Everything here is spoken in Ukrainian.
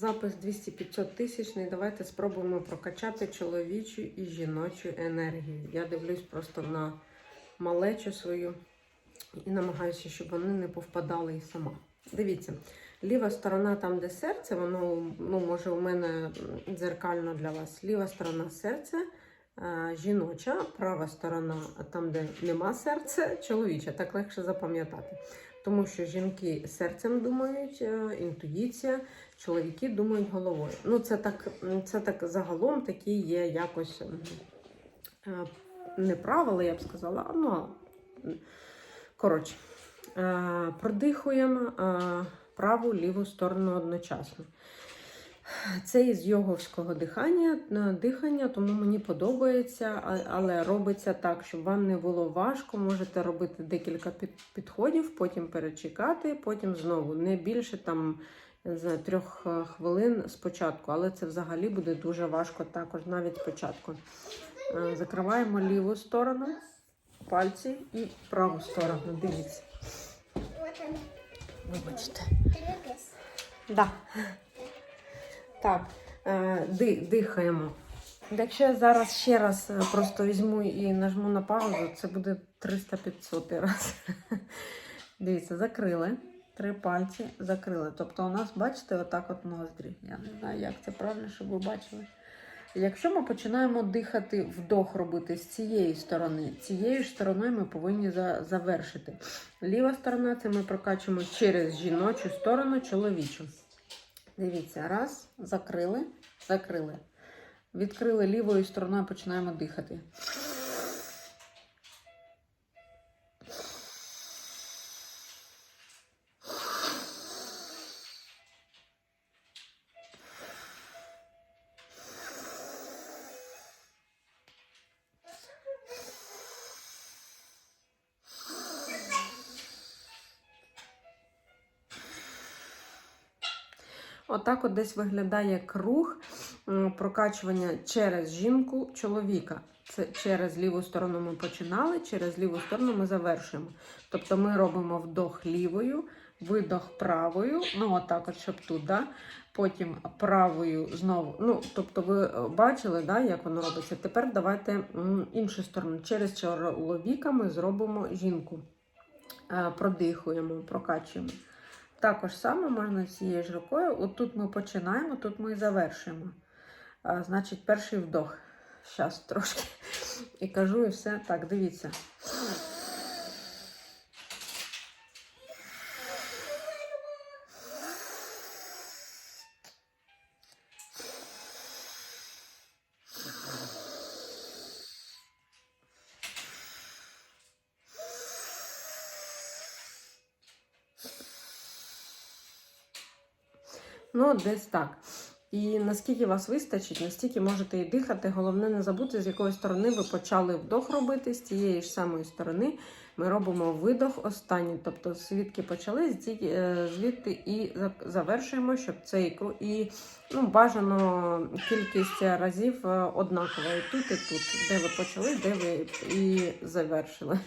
Запис 200-500 тисячний. Давайте спробуємо прокачати чоловічу і жіночу енергію. Я дивлюсь просто на малечу свою і намагаюся, щоб вони не повпадали і сама. Дивіться, ліва сторона, там, де серце, воно ну, може у мене дзеркально для вас. Ліва сторона серце. Жіноча, права сторона, там, де нема серця, чоловіча, так легше запам'ятати. Тому що жінки серцем думають, е, інтуїція, чоловіки думають головою. Ну, це так, це так загалом такі є якось е, не правила, я б сказала, ну, коротше, е, продихуємо праву ліву сторону одночасно. Це із йоговського дихання, е, дихання, тому мені подобається, але робиться так, щоб вам не було важко. Можете робити декілька підходів, потім перечекати, потім знову не більше там я не знаю, трьох е, хвилин спочатку, але це взагалі буде дуже важко також навіть спочатку. Е, Закриваємо ліву сторону, пальці і праву сторону. Дивіться. Вибачте. Да. Так, е, дихаємо. Якщо я зараз ще раз е, просто візьму і нажму на паузу, це буде 300-500 раз. Дивіться, закрили. Три пальці закрили. Тобто у нас, бачите, отак от ноздрі. Я не знаю, як це правильно, щоб ви бачили. Якщо ми починаємо дихати, вдох робити з цієї сторони, цією ж стороною ми повинні за- завершити. Ліва сторона це ми прокачуємо через жіночу сторону, чоловічу. Дивіться, раз, закрили, закрили. Відкрили лівою стороною, починаємо дихати. Отак от десь виглядає круг прокачування через жінку чоловіка. Це через ліву сторону ми починали, через ліву сторону ми завершуємо. Тобто ми робимо вдох лівою, видох правою, ну отак, от, щоб тут, да? потім правою знову. Ну, тобто, ви е, бачили, да, як воно робиться. Тепер давайте іншу сторону. Через чоловіка ми зробимо жінку. Е, Продихуємо, прокачуємо. Також саме можна цією ж рукою. От тут ми починаємо, тут ми і завершуємо. А, значить, перший вдох. Зараз трошки. І кажу, і все. Так, дивіться. Ну, десь так. І наскільки вас вистачить, настільки можете і дихати. Головне не забути, з якої сторони ви почали вдох робити, з тієї ж самої сторони ми робимо видох останній. Тобто, звідки почали, е, звідти і завершуємо, щоб цей. І ну, бажано кількість разів е, однакова. І тут, і тут, де ви почали, де ви і завершили.